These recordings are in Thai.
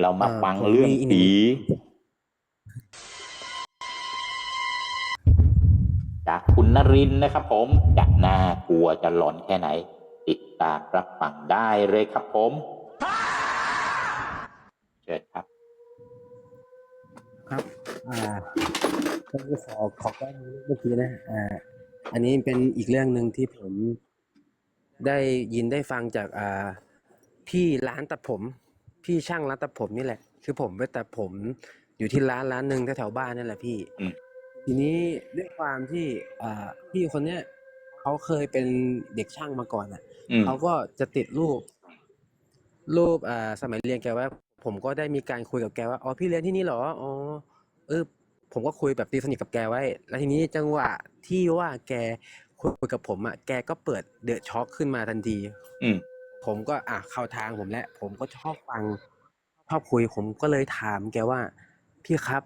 เรามาอ่าฟังผมเรื่องมีอีกหนึ่ผีงจากคุณนรินทร์นะครับผมจะน่ากลัวจะหลอนแค่ไหน ติดตามรับฟังได้เลยครับผมเชิญครับ ครับ อ่าก็ขอขอแก้มือเมื่อกี้นะอ่าอันนี้เป็นอีกเรื่องหนึ่งที่ผมได้ยินได้ฟังจากอ่าพี่ร้านตัดผม พี่ช่างร้านตัดผมนี่แหละ คือผมไปตัดผมอยู่ที่ร้านร้านหนึ่งแถวๆบ้านนี่แหละพี่อืม ทีนี้ด้วยความที่อ่าพี่คนเนี้ยเขาเคยเป็นเด็กช่างมาก่อนอะอืมเขาก็จะติดรูป รูปอ่าสมัยเรียนแกไว่า ผมก็ได้มีการคุยกับแกว่าอ๋อพี่เรียนที่นี่เหรออ๋อเออผมก็คุยแบบตีสนิทกับแกไว้ แล้วทีนี้จังหวะที่ว่าแกคุยกับผมอะแกก็เปิดเดอะช็อคขึ้นมาทันที อืม ผมก็อะเข้าทางผมแล้วผมก็ชอบฟังชอบคุยผมก็เลยถามแกว่าพี่ครับ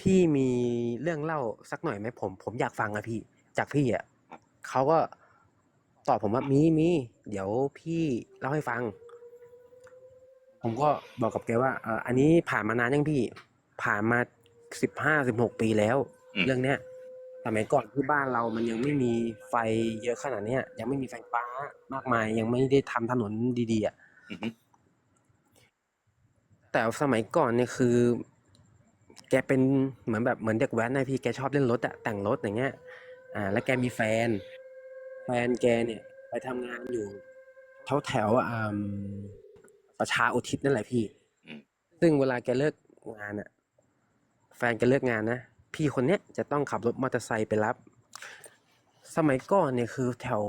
พี่มีเรื่องเล่าสักหน่อยไหมผม ผมอยากฟังอะพี่ จากพี่อะเขาก็ตอบผมว่ามีมีเดี๋ยวพี่เล่าให้ฟัง ผมก็บอกกับแกว่าเอออันนี้ผ่านมานานยังพี่ ผ่านมาสิบห้าสิบหกปีแล้วอืมเรื่องเนี้ย สมัยก่อนที่บ้านเรามันยังไม่มีไฟเยอะขนาดเนี้ย ยังไม่มีไฟฟ้ามากมายยังไม่ได้ทำถนนดีๆอะอือฮึแต่สมัยก่อนเนี่ยคือ แกเป็นเหมือนแบบเหมือนเด็กแว้นนะพี่แกชอบเล่นรถอะแต่งรถอย่างเงี้ย อ่า แล้วแกมีแฟน แฟนแกเนี่ย ไปทำงานอยู่แถวแถวๆอ่าประชาอุทิศนั่นแหละพี่ อืมซึ่งเวลาแกเลิกงานอะแฟนแกเลิกงานนะ พี่คนเนี้ยจะต้องขับรถมอเตอร์ไซค์ไปรับ สมัยก่อนเนี่ยคือแถว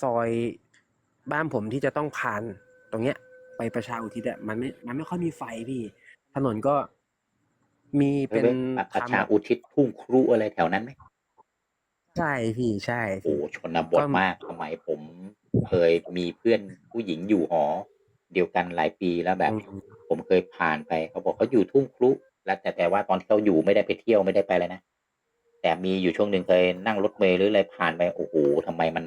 ซอยบ้านผมที่จะต้องผ่านตรงเนี้ย ไปประชาอุทิศอะมันไม่มันไม่ค่อยมีไฟพี่ ถนนก็มีเป็นประทำชาอุทิศทุ่งครุอะไรแถวนั้นไหมใช่พี่ใช่โอ้พี่ชนบทมากสมัยผมเคยมีเพื่อนผู้หญิงอยู่หอ เดียวกันหลายปีแล้วแบบอืมผมเคยผ่านไปเขาบอกเขาอยู่ทุ่งครุ แล้วแต่แต่ว่าตอนที่เขาอยู่ไม่ได้ไปเที่ยวไม่ได้ไปเลยนะแต่มีอยู่ช่วงหนึ่งเคยนั่งรถเมล์หรืออะไรผ่านไปโอ้โหทำไมมัน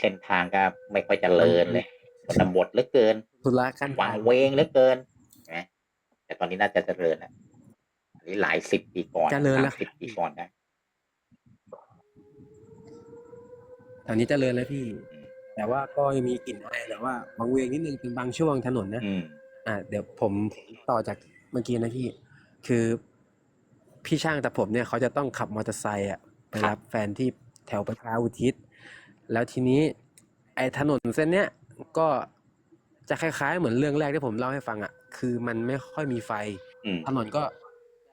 เส้นทางก็ไม่ค่อยเจริญเลยชนบทเหลือเกินธุระกันวางเวงเหลือเกินนะแต่ตอนนี้น่าจะเจริญแล้วอันนี้หลายสิบปีก่อนเจริญแล้วสิบปีก่อนได้แถวนี้เจริญแล้วพี่อืมแต่ว่าก็ยังมีกลิ่นอายแต่ว่าบางเวงนิดนึงเป็นบางช่วงถนนนะอืมอ่า เดี๋ยวผมต่อจาก เมื่อกี้นะพี่ คือพี่ช่างแต่ผมเนี่ยเขาจะต้องขับมอเตอร์ไซค์อะไปรับแฟนที่แถวประชาอุทิศ แล้วทีนี้ ไอ้ถนนเส้นเนี้ยก็จะคล้ายๆ เหมือนเรื่องแรกที่ผมเล่าให้ฟังอะคือมันไม่ค่อยมีไฟ อืมถนนก็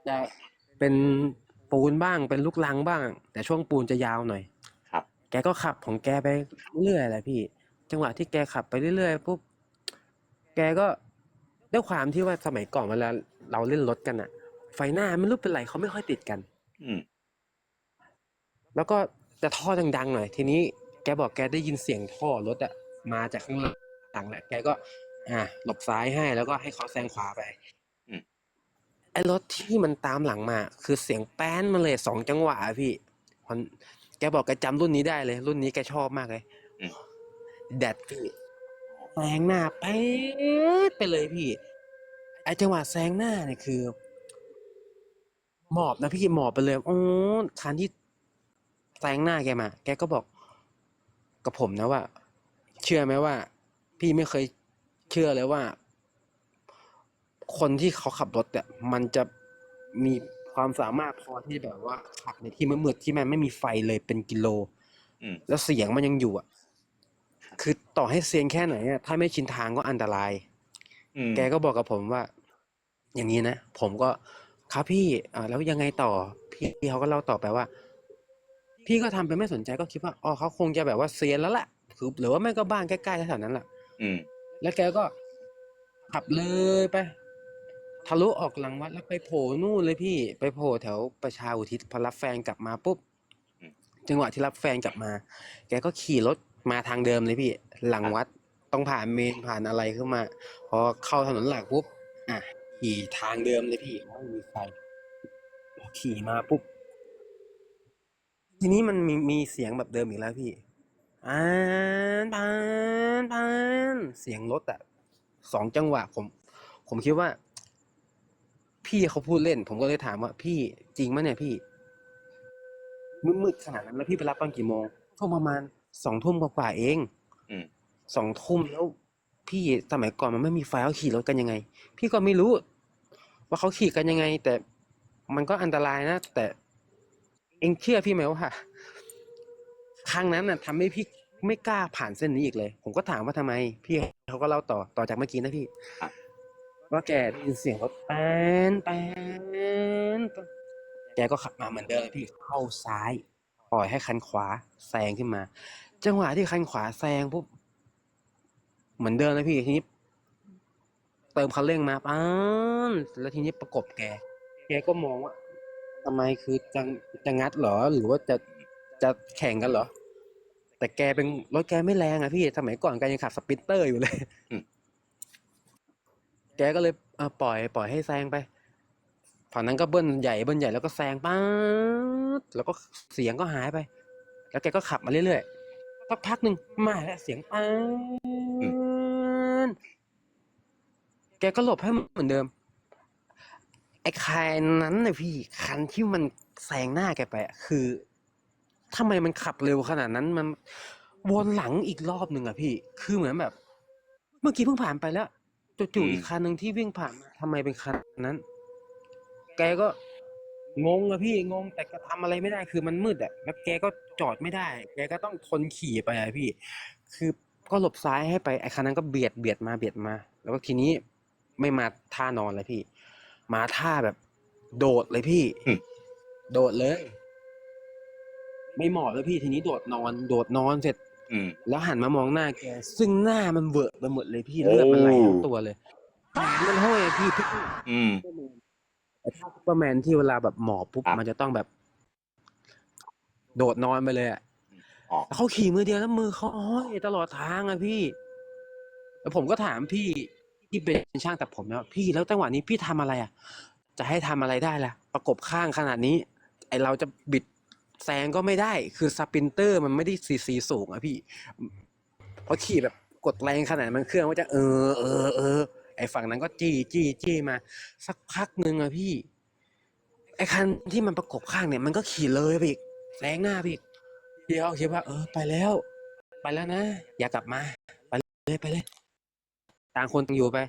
จะเป็นปูนบ้างเป็นลูกลังบ้าง แต่ช่วงปูนจะยาวหน่อย ครับ แกก็ขับของแกไปเรื่อยๆแหละพี่ จังหวะที่แกขับไปเรื่อยๆปุ๊บ แกก็ ด้วยความที่ว่าสมัยก่อนเวลาเราเล่นรถกันอะไฟหน้าไม่รู้เป็นไรเขาไม่ค่อยติดกัน อืม แล้วก็จะท่อดังๆหน่อย ทีนี้แกบอกแกได้ยินเสียงท่อรถอะมาจากข้างหลังแหละแกก็ อ่าหลบซ้ายให้แล้วก็ให้เขาแซงขวาไปอืมไอ้รถที่มันตามหลังมา คือเสียงแป้นมาเลยสองจังหวะอะพี่พอนแกบอกแกจำรุ่นนี้ได้เลย รุ่นนี้แกชอบมากเลยอืมแดดพี่ แซงหน้าเป๊ดไปเลยพี่ไอ้จังหวะแซงหน้าเนี่ยคือ หมอบนะพี่หมอบไปเลยโอ้คันที่แซงหน้าแกมา แกก็บอกกับผมนะว่า เชื่อไหมว่า พี่ไม่เคยเชื่อเลยว่า คนที่เขาขับรถเนี่ยมันจะมีความสามารถพอที่แบบว่าขับในที่มืดๆที่มันไม่มีไฟเลยเป็นกิโลอืมแล้วเสียงมันยังอยู่อะ คือต่อให้เซียนแค่ไหนอะถ้าไม่ชินทางก็อันตราย อืมแกก็บอกกับผมว่า อย่างนี้นะผมก็ครับพี่อ่าแล้วยังไงต่อ พี่เขาก็เล่าต่อไปว่า พี่ก็ทำไปไม่สนใจก็คิดว่าอ๋อเขาคงจะแบบว่าเซียนแล้วแหละคือหรือว่าไม่ก็บ้านใกล้ๆแถวๆนั้นแหละ อืม แล้วแกก็ขับเลยไป ทะลุออกหลังวัดแล้วไปโผล่นู่นเลยพี่ ไปโผล่แถวประชาอุทิศพอรับแฟนกลับมาปุ๊บอืม จังหวะที่รับแฟนกลับมา แกก็ขี่รถมาทางเดิมเลยพี่ หลังวัดต้องผ่านเมนผ่านอะไรขึ้นมา พอเข้าถนนหลักปุ๊บอะขี่ทางเดิมเลยพี่ไม่มีไฟพอขี่มาปุ๊บทีนี้มันมีมีเสียงแบบเดิมอีกแล้วพี่อ่านปานปานเสียงรถอะสองจังหวะผม ผมคิดว่า พี่เขาพูดเล่น ผมก็เลยถามว่า พี่จริงไหมเนี่ยพี่มืดๆขนาดนั้นแล้วพี่ไปรับตอนกี่โมงก็ประมาณ สองทุ่มกว่าๆเองอืม สองทุ่มแล้ว พี่สมัยก่อนมันไม่มีไฟเขาขี่รถกันยังไง พี่ก็ไม่รู้ ว่าเขาขี่กันยังไง แต่มันก็อันตรายนะ แต่เองเชื่อพี่ไหมว่าครั้งนั้นน่ะทำให้พี่ไม่กล้าผ่านเส้นนี้อีกเลย ผมก็ถามว่าทำไม พี่เขาก็เล่าต่อต่อจากเมื่อกี้นะพี่ครับ ว่าแกได้ยินเสียงรถแป้นแป้นแกก็ขับมาเหมือนเดิมเลยพี่เข้าซ้าย ปล่อยให้คันขวาแซงขึ้นมา จังหวะที่คันขวาแซงปุ๊บเหมือนเดิมเลยพี่ทีนี้เติมคันเร่งมาป้านแล้วทีนี้ประกบแก แกก็มองว่าทำไมคือจะจะงัดเหรอ หรือว่าจะจะแข่งกันเหรอ แต่แกเป็นรถแกไม่แรงอะพี่สมัยก่อนแกยังขับสปินเตอร์อยู่เลยอืมแกก็เลยเออปล่อย ปล่อยให้แซงไปฝั่งนั้นก็เบิ้ลใหญ่เบิ้ลใหญ่แล้วก็แซงป้าดแล้วก็เสียงก็หายไป แล้วแกก็ขับมาเรื่อยๆ สักพักหนึ่งมาแล้วเสียงป้าดแกก็หลบให้เหมือนเดิม ไอ้คันนั้นน่ะพี่คันที่มันแซงหน้าแกไปอะคือทำไมมันขับเร็วขนาดนั้นมันวนหลังอีกรอบหนึ่งอะพี่ คือเหมือนแบบ เมื่อกี้เพิ่งผ่านไปแล้วจู่อืๆมอีกคันหนึ่งที่วิ่งผ่านมาทำไมเป็นคันนั้น แกก็ งงอะพี่งงแต่ก็ทำอะไรไม่ได้คือมันมืดอะแล้วแกก็จอดไม่ได้ แกก็ต้องทนขี่ไปอะพี่ คือก็หลบซ้ายให้ไปไอ้คันนั้นก็เบียดเบียดมาเบียดมา แล้วก็ทีนี้ไม่มาท่านอนเลยพี่ มาท่าแบบ โดดเลยพี่ อืม โดดเลย ไม่เหมาะเลยพี่ทีนี้โดดนอน โดดนอนเสร็จ อืม แล้วหันมามองหน้าแก ซึ่งหน้ามันเวอะไปหมดเลยพี่เลือดมันไหลทั้งตัวเลยแขนมันห้อยอะพี่พี่อืมไอ้ ท่าซุปเปอร์แมนที่เวลาแบบหมอบปุ๊บครับ มันจะต้องแบบ โดดนอนไปเลยอะออกแล้วเขาขี่มือเดียวแล้วมือเขาห้อยตลอดทางอะพี่แล้วผมก็ถามพี่ที่เป็นช่างตัดผมนะพี่แล้วจังหวะนี้พี่ทำอะไรอะจะให้ทำอะไรได้ล่ะ ประกบข้างขนาดนี้ ไอเราจะบิดแซงก็ไม่ได้ คือสปรินเตอร์มันไม่ได้ซีซีสูงอะพี่เพราะขี่แบบกดแรงขนาดมันเครื่องว่าจะเออเออเออ ไอฝั่งนั้นก็จี้จี้จี้มา สักพักหนึ่งอะพี่ ไอคันที่มันประกบข้างเนี่ย มันก็ขี่เลยไปอีกแซงหน้าไปอีกพี่เขาคิดว่า เออไปแล้ว ไปแล้วนะอย่ากลับมา ไปเลยไปเลย ต่างคนต่างอยู่ไป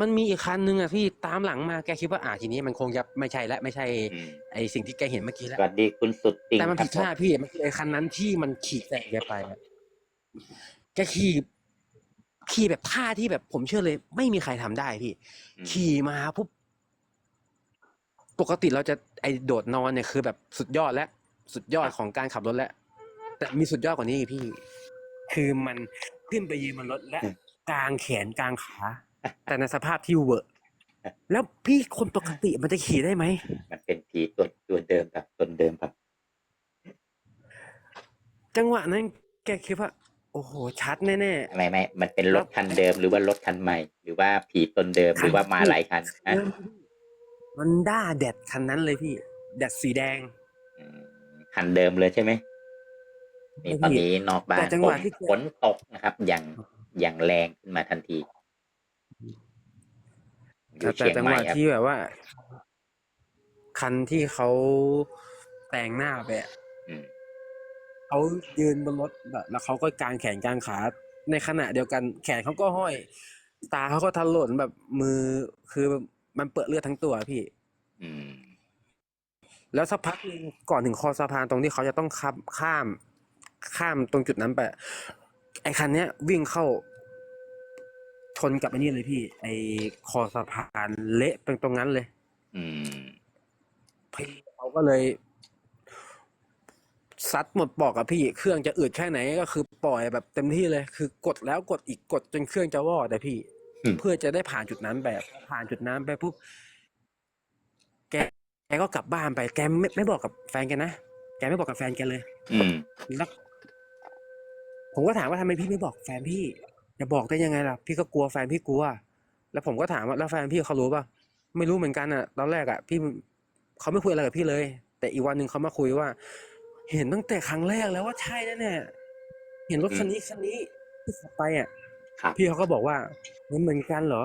มันมีอีกคันนึงอะพี่ตามหลังมาแกคิดว่าอ่าทีนี้มันคงจะไม่ใช่และไม่ใช่อืมไอสิ่งที่แกเห็นเมื่อกี้สแล้ววัสดีคุณสุดติงแต่มันครัผิบดผมท่าพี่มันคือไอคันนั้นที่มันขี่แซงแกไปอะ แกขี่ขี่แบบท่าที่แบบผมเชื่อเลย ไม่มีใครทำได้พี่อืมขี่มาปุ๊บปกติเราจะไอโดดนอนเนี่ยคือแบบสุดยอดแล้วสุดยอดของการขับรถแล้วแต่มีสุดยอดกว่านี้อีกพี่ คือมันขึ้นไปยืนบนรถและกางแขนกางขา แต่ในสภาพที่เวอะแล้วพี่คนปกติมันจะขี่ได้ไหมมันเป็นผีตัวตัวเดิมครับตนเดิมครับ จังหวะนั้น แกคิดว่าโอ้โหชัดแน่ไม่ไม่ มันเป็นรถคันเดิมหรือว่ารถคันใหม่ หรือว่าผีตนเดิมหรือว่ามาหลายคันๆฮะมันด้าแดดคันนั้นเลยพี่ แดดสีแดงอืมคันเดิมเลยใช่ไหมนี่ตอนนี้นอกบ้าแต่นจังฝหวะนที่ ฝนตกนะครับ อย่างอย่างแรงขึ้นมาทันทีอยู่แต่เชียงจังใหหม่วะครับที่แบบว่า คันที่เขาแต่งหน้าไปอะอืม เขายืนบนรถแบบแล้วเขาก็กางแขนกางขาในขณะเดียวกัน แขนเขาก็ห้อย ตาเขาก็ทะลนแบบมือคือมันเปื้อนเลือดทั้งตัวพี่ อืม แล้วสักพักหนึ่งก่อนถึงคอสะพานตรงที่เขาจะต้องข้ามข้าม ข้ามตรงจุดนั้นไปไอ้คันเนี้ยวิ่งเข้าชนกับไอ้นี่เลยพี่ ไอ้คอสะพานเละเป็นตรงนั้นเลย อืม พี่เขาก็เลย ซัดหมดปอกอะพี่เครื่องจะอืดแค่ไหนก็คือปล่อยแบบเต็มที่เลย คือกดแล้วกดอีกกดจนเครื่องจะวอดแต่พี่ อืม เพื่อจะได้ผ่านจุดนั้นแบบผ่านจุดนั้นไปปุ๊บแกแกก็กลับบ้านไปแกไม่ไม่บอกกับแฟนแกนะแกไม่บอกกับแฟนแกเลย อืม แล้วผมก็ถามว่าทำไมพี่ไม่บอกแฟนพี่จะบอกได้ยังไงล่ะ พี่ก็กลัวแฟนพี่กลัว แล้วผมก็ถามว่าแล้วแฟนพี่เขารู้ป่ะไม่รู้เหมือนกันอะตอนแรกอะพี่เขาไม่คุยอะไรกับพี่เลย แต่อีกวันหนึ่งเขามาคุยว่า เห็นตั้งแต่ครั้งแรกแล้วว่าใช่แน่เห็นรถอืมคันนี้คันนี้ที่ขับไปอะครับพี่เขาก็บอกว่าเหมือนเหมือนกันเหรอ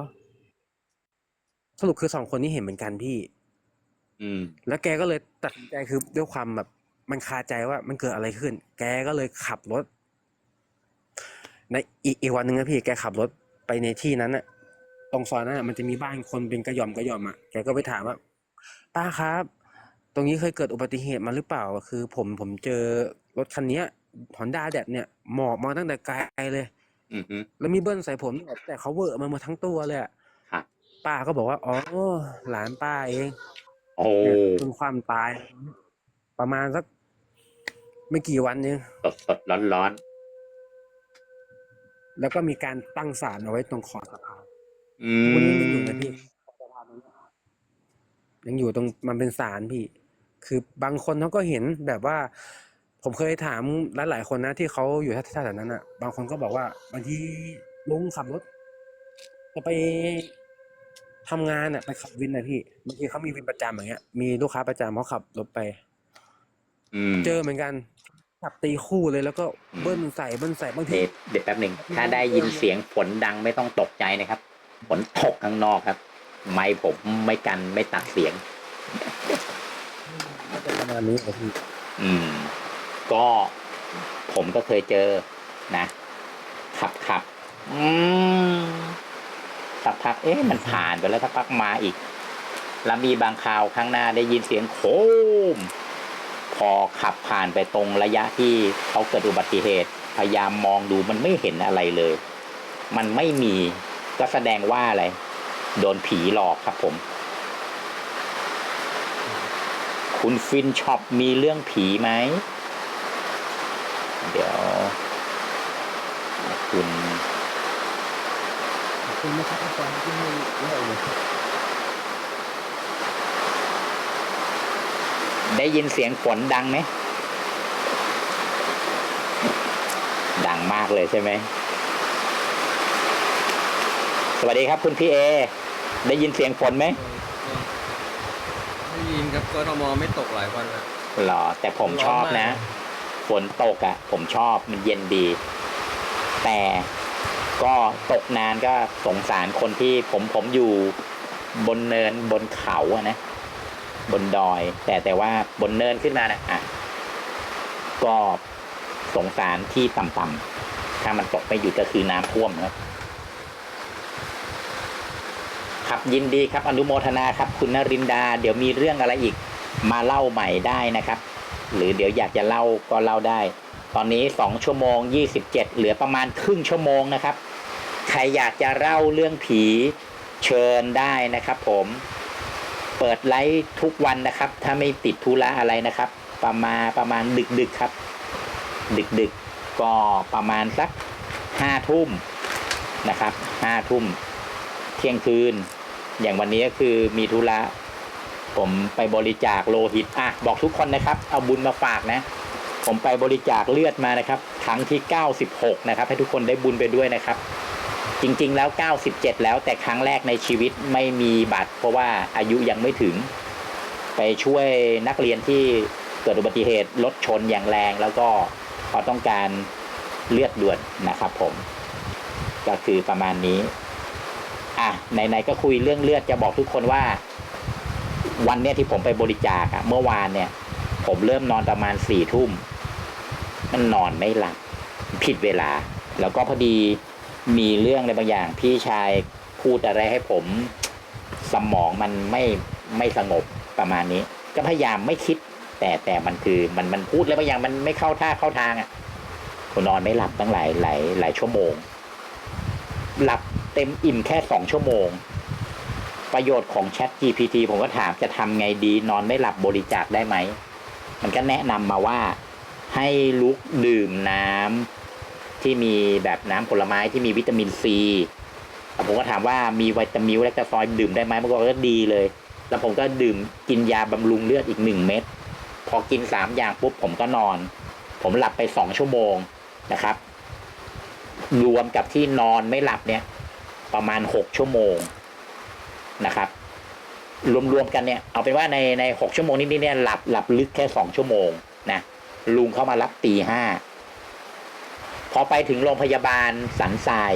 สรุปคือสองคนนี้เห็นเหมือนกันพี่ อืม แล้วแกก็เลยตัดสินใจคือด้วยความแบบ มันคาใจว่ามันเกิดอะไรขึ้น แกก็เลยขับรถ ในอีกอีกวันหนึ่งนะพี่แกขับรถไปในที่นั้นน่ะตรงซอยนั้นน่ะมันจะมีบ้านคนเป็นกระหย่อมกระหย่อมอะแกก็ไปถามว่าป้าครับ ตรงนี้เคยเกิดอุบัติเหตุมาหรือเปล่า คือผมผมเจอรถคันเนี้ยฮอนด้าแดดเนี่ยหมอบมาตั้งแต่ไกลเลยอืมฮึแล้วมีเบิ้ลใส่ผมด้วยแต่เขาเวอร์มาหมดทั้งตัวเลยอะครับป้าก็บอกว่า อ๋อ หลานป้าเอง โอ้เนี่ยเพิ่งความตาย ประมาณสัก ไม่กี่วันเองสดสดร้อนร้อนแล้วก็มีการตั้งศาลเอาไว้ตรงขอบสะพานๆอืวันนี้ยังอยู่มนะพี่ขอบสะพานตรงเนี้ยยังอยู่ตรงมันเป็นศาลพี่ คือบางคนเขาก็เห็นแบบว่า ผมเคยถามหลายๆคนนะที่เขาอยู่ท่าแถวนั้นอะ บางคนก็บอกว่าบางทีลุงขับรถจะไปทำงานอะไปขับวินนะพี่บางทีเขามีวินประจำอย่างเงี้ย มีลูกค้าประจำเขาขับรถไปอืมเจอเหมือนกันขับตีคู่เลยแล้วก็เบิ้ลใส่เบิ้ลใส่บางทีเดี๋ยวเดี๋ยวแป๊บหนึ่งถ้าได้ยินเสียงฝนดังไม่ต้องตกใจนะครับฝนตกข้างนอกครับ ไม่ผมไม่กันไม่ตัดเสียงน่าจะ ประมาณนี้ครับพี่อืม ก็ผมก็เคยเจอนะขับขับอืมสักพักเอ๊ะมันผ่านไปแล้วสักพักมาอีก แล้วมีบางคราวข้างหน้าได้ยินเสียงโคม พอขับผ่านไปตรงระยะที่เขาเกิดอุบัติเหตุ พยายามมองดูมันไม่เห็นอะไรเลย มันไม่มีก็แสดงว่าอะไร โดนผีหลอกครับผม คุณฟินช็อปมีเรื่องผีไหม เดี๋ยว คุณคุณนะครับอาจารย์ที่ให้เล่เลยได้ยินเสียงฝนดังไหม ดังมากเลยใช่ไหม สวัสดีครับคุณพี่เอ ได้ยินเสียงฝนไหม ได้ยินครับกทมไม่ตกหลายวันแล้วหรอ แต่ผมชอบนะ ฝนตกอะ่ะ ผมชอบมันเย็นดี แต่ก็ตกนานก็สงสารคนที่ผมผมอยู่บนเนินบนเขาอะนะ บนดอย แต่แต่ว่าบนเนินขึ้นมานะอะก็สงสารที่ต่ำๆถ้ามันตกไปหยุดก็คือน้ำท่วมครับ ครับยินดีครับอนุโมทนาครับคุณนรินดา เดี๋ยวมีเรื่องอะไรอีกมาเล่าใหม่ได้นะครับ หรือเดี๋ยวอยากจะเล่าก็เล่าได้ ตอนนี้สองชั่วโมงยี่สิบเจ็ดเหลือประมาณครึ่งชั่วโมงนะครับ ใครอยากจะเล่าเรื่องผีเชิญได้นะครับ ผมเปิดไลฟ์ทุกวันนะครับ ถ้าไม่ติดธุระอะไรนะครับ ประมาณประมาณดึกดึกครับ ดึกดึกก็ประมาณสักห้าทุ่มนะครับห้าทุ่มเที่ยงคืน อย่างวันนี้ก็คือมีธุระผมไปบริจาคโลหิตอะบอกทุกคนนะครับ เอาบุญมาฝากนะ ผมไปบริจาคเลือดมานะครับครั้งที่ 96 นะครับ ให้ทุกคนได้บุญไปด้วยนะครับ จริง ๆ แล้ว 97 แล้วแต่ครั้งแรกในชีวิตไม่มีบัตร เพราะว่าอายุยังไม่ถึง ไปช่วยนักเรียนที่เกิดอุบัติเหตุรถชนอย่างแรง แล้วก็เขาต้องการเลือดด่วนนะครับ ผม ก็คือประมาณนี้ อะไหนๆก็คุยเรื่องเลือดจะบอกทุกคนว่า วันเนี้ยที่ผมไปบริจาคอะเมื่อวานเนี่ย ผมเริ่มนอนประมาณสี่ทุ่ม มันนอนไม่หลับ ผิดเวลา แล้วก็พอดีมีเรื่องอะไรบางอย่าง พี่ชายพูดอะไรให้ผมสมองมันไม่ไม่สงบประมาณนี้ ก็พยายามไม่คิด แต่แต่มันคือมันมันพูดแล้วบางอย่างมันไม่เข้าท่าเข้าทางอะ่ะผมนอนไม่หลับตั้งหลายหลายหลายชั่วโมง หลับ เต็มอิ่มแค่สองชั่วโมง ประโยชน์ของ Chat GPT ผมก็ถามจะทำไงดี นอนไม่หลับบริจาคได้ไหม มันก็แนะนำมาว่าให้ลุกดื่มน้ำที่มีแบบน้ำผลไม้ที่มีวิตามินซีผมก็ถามว่ามีวิตามินและกาฟอยดื่มได้ไหมมันก็บอกว่าดีเลย แล้วผมก็ดื่มกินยาบำรุงเลือดอีกหนึ่งเม็ดพอกินสามอย่างปุ๊บผมก็นอน ผมหลับไปสองชั่วโมงนะครับ รวมกับที่นอนไม่หลับเนี่ย ประมาณหกชั่วโมงนะครับ รวมๆกันเนี่ยเอาเป็นว่าในในหกชั่วโมงนี้เนี่ยหลับหลับลึกแค่สองชั่วโมงนะลุงเข้ามารับตีห้าพอไปถึงโรงพยาบาลสันทราย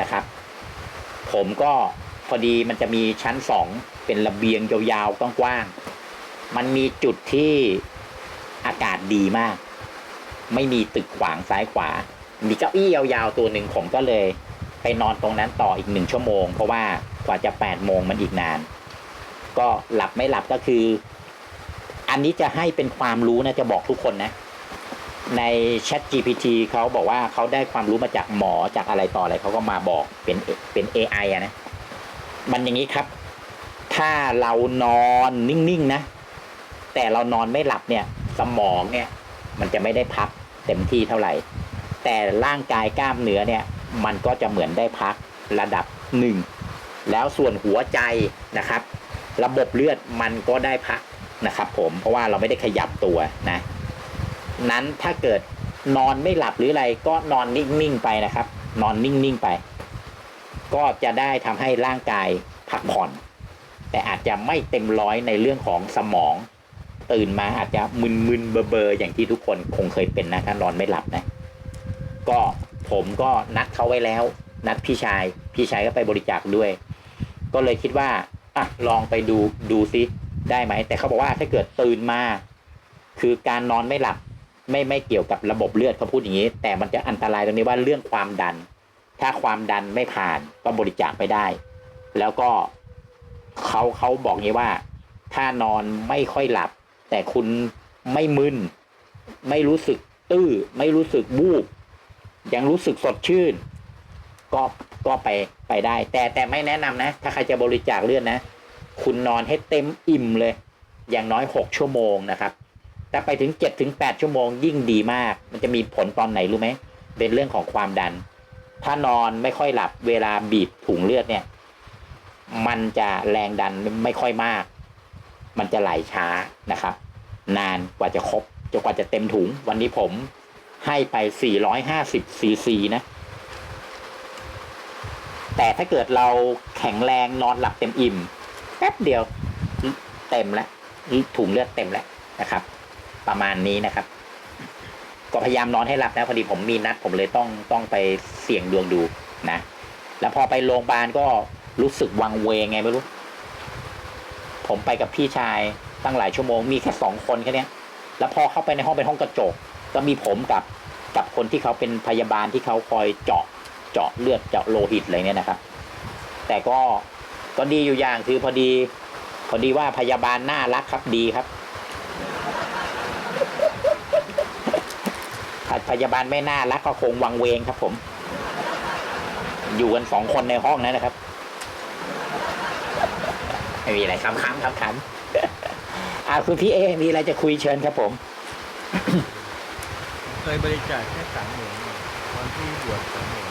นะครับ ผมก็พอดีมันจะมีชั้นสองเป็นระเบียงยาวๆกว้างๆมันมีจุดที่อากาศดีมาก ไม่มีตึกขวางซ้ายขวา มีเก้าอี้ยาวๆตัวหนึ่งผมก็เลย ไปนอนตรงนั้นต่ออีกหนึ่งชั่วโมง เพราะว่ากว่าจะแปดโมงมันอีกนาน ก็หลับไม่หลับก็คือ อันนี้จะให้เป็นความรู้นะจะบอกทุกคนนะ ใน Chat GPT เขาบอกว่าเขาได้ความรู้มาจากหมอจากอะไรต่ออะไรเขาก็มาบอกเป็นเป็น AI อะนะ มันอย่างนี้ครับ ถ้าเรานอนนิ่งๆนะ แต่เรานอนไม่หลับเนี่ย สมองเนี่ย มันจะไม่ได้พักเต็มที่เท่าไหร่ แต่ร่างกายกล้ามเนื้อเนี่ย มันก็จะเหมือนได้พักระดับหนึ่งแล้วส่วนหัวใจนะครับ ระบบเลือดมันก็ได้พักนะครับผมเพราะว่าเราไม่ได้ขยับตัวนะนั้นถ้าเกิดนอนไม่หลับหรืออะไรก็นอนนิ่งๆไปนะครับ นอนนิ่งๆไป ก็จะได้ทำให้ร่างกายพักผ่อน แต่อาจจะไม่เต็มร้อยในเรื่องของสมอง ตื่นมาอาจจะมึนๆเบอๆอย่างที่ทุกคนคงเคยเป็นนะถ้านอนไม่หลับนะ ก็ ผมก็นัดเขาไว้แล้ว นัดพี่ชาย พี่ชายก็ไปบริจาคด้วย ก็เลยคิดว่าอะลองไปดูดูซิได้ไหม แต่เขาบอกว่าถ้าเกิดตื่นมา คือการนอนไม่หลับไม่ไม่เกี่ยวกับระบบเลือดเขาพูดอย่างนี้ แต่มันจะอันตรายตรงนี้ว่าเรื่องความดัน ถ้าความดันไม่ผ่านก็บริจาคไม่ได้ แล้วก็เขาเขาบอกงี้ว่า ถ้านอนไม่ค่อยหลับ แต่คุณไม่มึน ไม่รู้สึกตื้อ ไม่รู้สึกบูบ ยังรู้สึกสดชื่น ก็ก็ไปไปได้ แต่แต่ไม่แนะนำนะ ถ้าใครจะบริจาคเลือดนะคุณนอนให้เต็มอิ่มเลย อย่างน้อยหกชั่วโมงนะครับถ้าไปถึงเจ็ดถึงแปดชั่วโมงยิ่งดีมาก มันจะมีผลตอนไหนรู้ไหมเป็นเรื่องของความดัน ถ้านอนไม่ค่อยหลับเวลาบีบถุงเลือดเนี่ย มันจะแรงดันไม่ค่อยมาก มันจะไหลช้านะครับ นานกว่าจะครบจนกว่าจะเต็มถุงวันนี้ผม ให้ไป 450ซีซีนะ แต่ถ้าเกิดเราแข็งแรงนอนหลับเต็มอิ่ม แป๊บเดียวเต็มแล้วถุงเลือดเต็มแล้วนะครับ ประมาณนี้นะครับ ก็พยายามนอนให้หลับนะพอดีผมมีนัด ผมเลยต้องต้องไปเสี่ยงดวงดูนะ แล้วพอไปโรงพยาบาลก็รู้สึกวังเวงไงไม่รู้ ผมไปกับพี่ชายตั้งหลายชั่วโมงมีแค่สองคนแค่นี้แล้วพอเข้าไปในห้องเป็นห้องกระจกก็มีผมกับ กับคนที่เขาเป็นพยาบาลที่เขาคอยเจาะเจาะเลือดเจาะโลหิตอะไรเนี่ยนะครับ แต่ก็ก็ดีอยู่อย่างคือพอดี พอดีว่าพยาบาลน่ารักครับดีครับถ้าพยาบาลไม่น่ารักก็คงวังเวงครับผม อยู่กันสองคนในห้องนั้นนะครับไม่มีอะไรค้ำค้ำค้ำค้ำอ่าคุณพี่เอมีอะไรจะคุยเชิญครับผม เคยบริจาคแค่สามเหรียญตอนที่บวชสามเหรียญ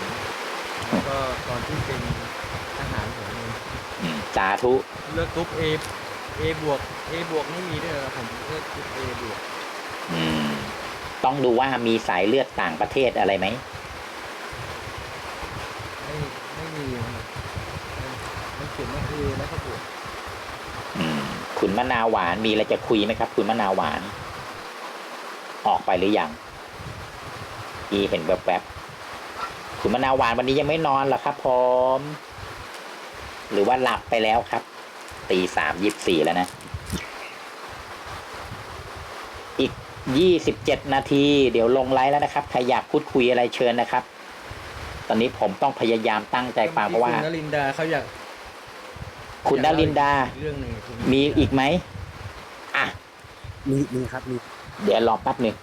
แล้วก็ตอนที่เป็นทหารเหรียญหนึ่งอืมสาธุ เลือกกรุ๊ป A A บวก A บวกไม่มีด้วยเหรอผมเลือกกรุ๊ป A บวกอืม ต้องดูว่ามีสายเลือดต่างประเทศอะไรไหม ไม่ไม่มีนะครับมันเขียนว่า A แล้วก็บวกอืม คุณมะนาวหวานมีอะไรจะคุยไหมครับ คุณมะนาวหวาน ออกไปหรือยัง พี่เห็นแวบๆคุณมะนาวหวานวันนี้ยังไม่นอนเหรอครับผมหรือว่าหลับไปแล้วครับ ตีสามยี่สิบสี่แล้วนะ อีกยี่สิบเจ็ดนาที เดี๋ยวลงไลฟ์แล้วนะครับ ใครอยากพูดคุยอะไรเชิญนะครับ ตอนนี้ผมต้องพยายามตั้งใจฟังเพราะว่า คุณนลินดาเขาอยาก คุณนลินดาเรื่องหนึ่งคุณมีอีกไหมอะ มีมีครับมี เดี๋ยวรอแป๊บหนึ่ง